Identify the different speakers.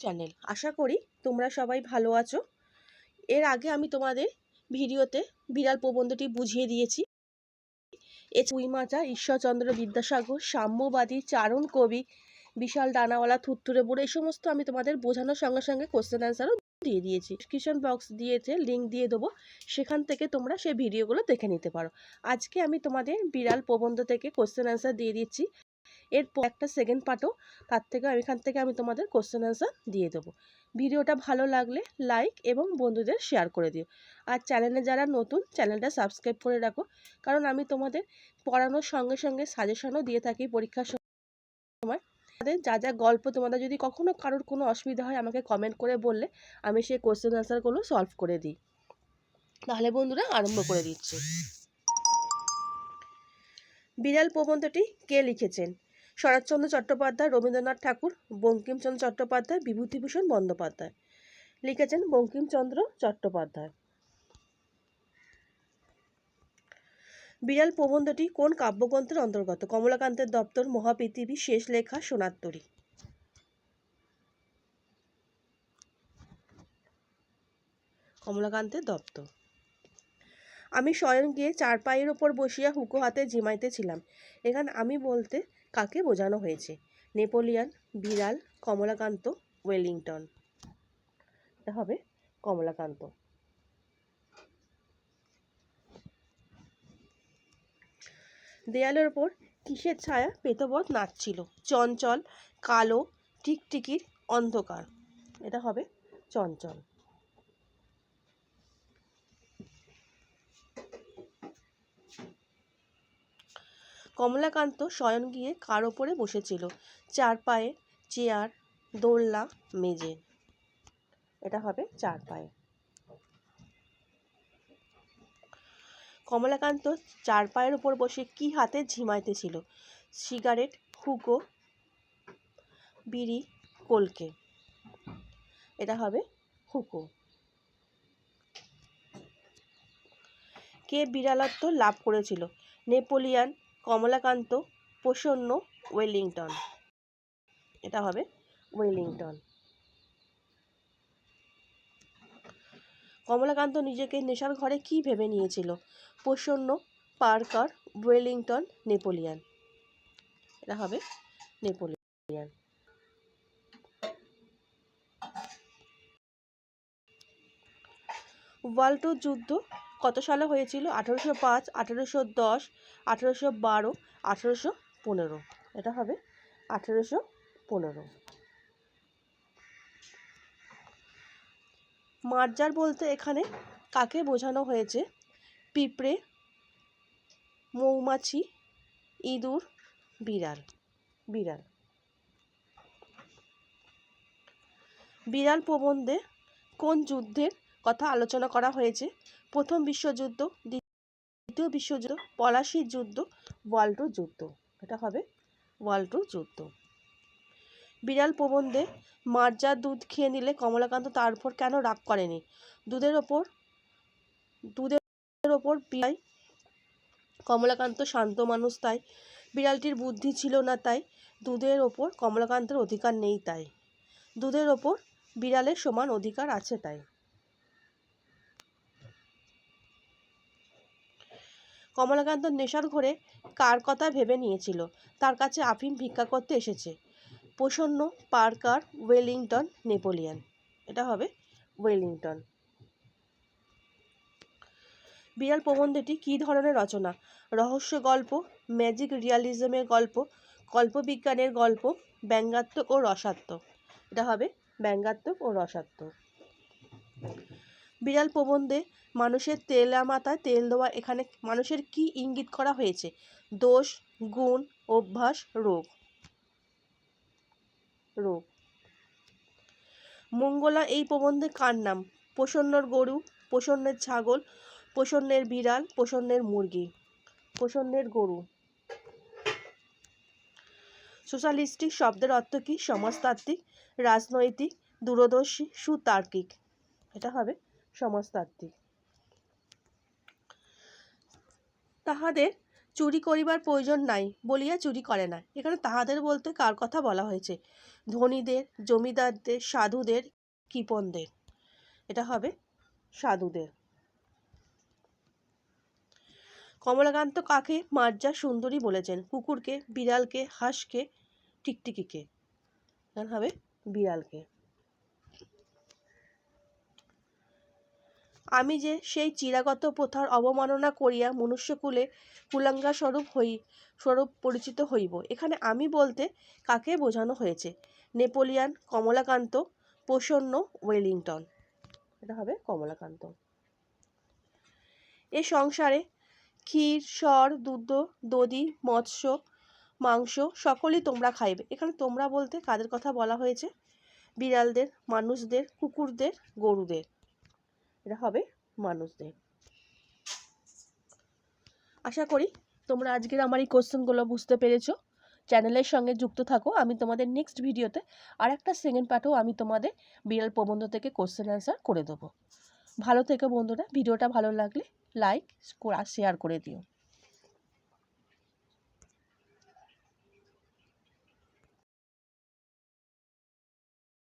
Speaker 1: Channel আশা করি তোমরা সবাই ভালো আছো। এর আগে আমি তোমাদের ভিডিওতে বিড়াল প্রবন্ধটি বুঝিয়ে দিয়েছি। এ উইমাচা ঈশ্বরচন্দ্র বিদ্যাসাগর, সাম্যবাদী, চারণ কবি, বিশাল ডানাওয়ালা, থুত্তুরে বুড়ো এই সমস্ত আমি তোমাদের বোঝানোর সঙ্গে সঙ্গে কোশ্চেন অ্যান্সারও দিয়ে দিয়েছি। ডিসক্রিপশন বক্স দিয়েছে লিঙ্ক দিয়ে দেবো। সেখান থেকে তোমরা সেই ভিডিওগুলো দেখে নিতে পারো। আজকে আমি তোমাদের বিড়াল প্রবন্ধ থেকে কোশ্চেন অ্যান্সার দিয়ে দিচ্ছি। এর একটা সেকেন্ড পার্টও তার থেকে এখান থেকে আমি তোমাদের কোশ্চেন অ্যান্সার দিয়ে দেবো। ভিডিওটা ভালো লাগলে লাইক এবং বন্ধুদের শেয়ার করে দিও। আর চ্যানেলে যারা নতুন চ্যানেলটা সাবস্ক্রাইব করে রাখো। কারণ আমি তোমাদের পড়ানোর সঙ্গে সঙ্গে সাজেশনও দিয়ে থাকি পরীক্ষার সময়। তোমাদের যা যা গল্প তোমাদের যদি কখনো কারোর কোনো অসুবিধা হয় আমাকে কমেন্ট করে বললে আমি সেই কোশ্চেন অ্যান্সারগুলো সলভ করে দিই। তাহলে বন্ধুরা আরম্ভ করে দিচ্ছি। বিড়াল প্রবন্ধটি কে লিখেছেন? শরৎচন্দ্র চট্টোপাধ্যায়, রবীন্দ্রনাথ ঠাকুর, বঙ্কিমচন্দ্র চট্টোপাধ্যায়, বিভূতিভূষণ বন্দ্যোপাধ্যায় লিখেছেন বঙ্কিমচন্দ্র চট্টোপাধ্যায়। বিড়াল প্রবন্ধটি কোন কাব্যগ্রন্থের অন্তর্গত? কমলাকান্তের দপ্তর, মহাপৃথিবী, শেষ লেখা সোনাত্তরী কমলাকান্তের দপ্তর। আমি স্বয়ং গিয়ে চার পায়ের ওপর বসিয়া হুকো হাতে জিমাইতেছিলাম এখানে আমি বলতে কাকে বোঝানো হয়েছে? নেপোলিয়ান, বিড়াল, কমলাকান্ত, ওয়েলিংটন। এটা হবে কমলাকান্ত। দেয়ালের ওপর কিসের ছায়া? পেতবধ নাচছিল। চঞ্চল, কালো, টিকটিকির অন্ধকার। এটা হবে চঞ্চল। কমলাকান্ত শয়ন গিয়ে কার ওপরে বসেছিল? চার পায়ে, চেয়ার, দোলনা, মেজে। এটা হবে চার পায়ে। কমলাকান্ত চার পায়ের উপর বসে কি হাতে ঝিমাইতেছিল? সিগারেট, হুকো, বিড়ি, কলকে। এটা হবে হুকো। কে বিড়ালত্ব লাভ করেছিল? নেপোলিয়ান কমলাকান্ত প্রসন্ন ওয়েলিংটন। এটা হবে ওয়েলিংটন। কমলাকান্ত নিজেকে নেশার ঘরে কি ভেবে নিয়েছিল? প্রসন্ন, পার্কার, ওয়েলিংটন, নেপোলিয়ান। এটা হবে নেপোলিয়ান। ওয়াল্টো যুদ্ধ কত সালে হয়েছিল? আঠেরোশো পাঁচ, আঠেরোশো দশ, আঠেরোশো বারো, আঠেরোশো পনেরো। এটা হবে আঠেরোশো পনেরো। মার্জার বলতে এখানে কাকে বোঝানো হয়েছে? পিঁপড়ে, মৌমাছি, ইঁদুর, বিড়াল। বিড়াল। বিড়াল প্রবন্ধে কোন যুদ্ধের কথা আলোচনা করা হয়েছে। প্রথম বিশ্বযুদ্ধ, দ্বিতীয় বিশ্বযুদ্ধ পলাশির যুদ্ধ, ওয়াল্টো যুদ্ধ। এটা হবে ওয়াল্টো যুদ্ধ। বিড়াল প্রবন্ধে মার্জার দুধ খেয়ে নিলে কমলাকান্ত তার উপর কেন রাগ করেনি? দুধের ওপর দুধের ওপর বিড়াই কমলাকান্ত শান্ত মানুষ তাই। বিড়ালটির বুদ্ধি ছিল না তাই। দুধের ওপর কমলাকান্তের অধিকার নেই তাই। দুধের ওপর বিড়ালের সমান অধিকার আছে তাই। কমলাকান্ত নেশার ঘরে কার কথা ভেবে নিয়েছিল? তার কাছে আফিম ভিক্ষা করতে এসেছে। প্রসন্ন পার্কার ওয়েলিংটন, নেপোলিয়ান। এটা হবে ওয়েলিংটন। বিড়াল প্রবন্ধটি কী ধরনের রচনা? রহস্য গল্প, ম্যাজিক রিয়ালিজমের গল্প, কল্পবিজ্ঞানের গল্প, ব্যঙ্গাত্মক ও রসাত্মক। এটা হবে ব্যঙ্গাত্মক ও রসাত্মক। বিড়াল প্রবন্ধে মানুষের তেলা মাথায় তেল দেওয়া এখানে মানুষের কি ইঙ্গিত করা হয়েছে? দোষ, গুণ, অভ্যাস, রোগ। রোগ। মঙ্গলা এই প্রবন্ধে কার নাম? প্রসন্নর গরু, প্রসন্নের ছাগল, প্রসন্নের বিড়াল, প্রসন্নের মুরগি। প্রসন্নের গরু। সোশ্যালিস্টিক শব্দের অর্থ কী? সমাজতাত্ত্বিক, রাজনৈতিক, দূরদর্শী, সুতার্কিক। এটা হবে সমাজতাত্ত্বিক তাহাদের চুরি করিবার প্রয়োজন নাই বলিয়া চুরি করে না। এখানে তাহাদের বলতে কার কথা বলা হয়েছে? ধনীদের, জমিদারদের, সাধুদের, কৃপণদের। এটা হবে সাধুদের। কমলাকান্ত কাকে মার্জা সুন্দরী বলেছেন? কুকুরকে, বিড়ালকে, হাঁসকে, টিকটিকিকে। হবে বিড়ালকে। আমি যে সেই চিরাগত প্রথার অবমাননা করিয়া মনুষ্যকুলে কুলাঙ্গা স্বরূপ হই, স্বরূপ পরিচিত হইব, এখানে আমি বলতে কাকে বোঝানো হয়েছে? নেপোলিয়ান কমলাকান্ত, প্রসন্ন ওয়েলিংটন। এটা হবে কমলাকান্ত। এ সংসারে ক্ষীর, স্বর দুধ দধি, মৎস্য, মাংস সকলই তোমরা খাইবে। এখানে তোমরা বলতে কাদের কথা বলা হয়েছে? বিড়ালদের, মানুষদের, কুকুরদের, গরুদের। এটা হবে মানুষদের। আশা করি তোমরা আজকের আমার এই কোশ্চেনগুলো বুঝতে পেরেছ। চ্যানেলের সঙ্গে যুক্ত থাকো। আমি তোমাদের নেক্সট ভিডিওতে আর একটা সেকেন্ড পার্টও আমি তোমাদের বিড়াল প্রবন্ধ থেকে কোশ্চেন অ্যান্সার করে দেবো। ভালো থেকে বন্ধুরা। ভিডিওটা ভালো লাগলে লাইক শেয়ার করে দিও।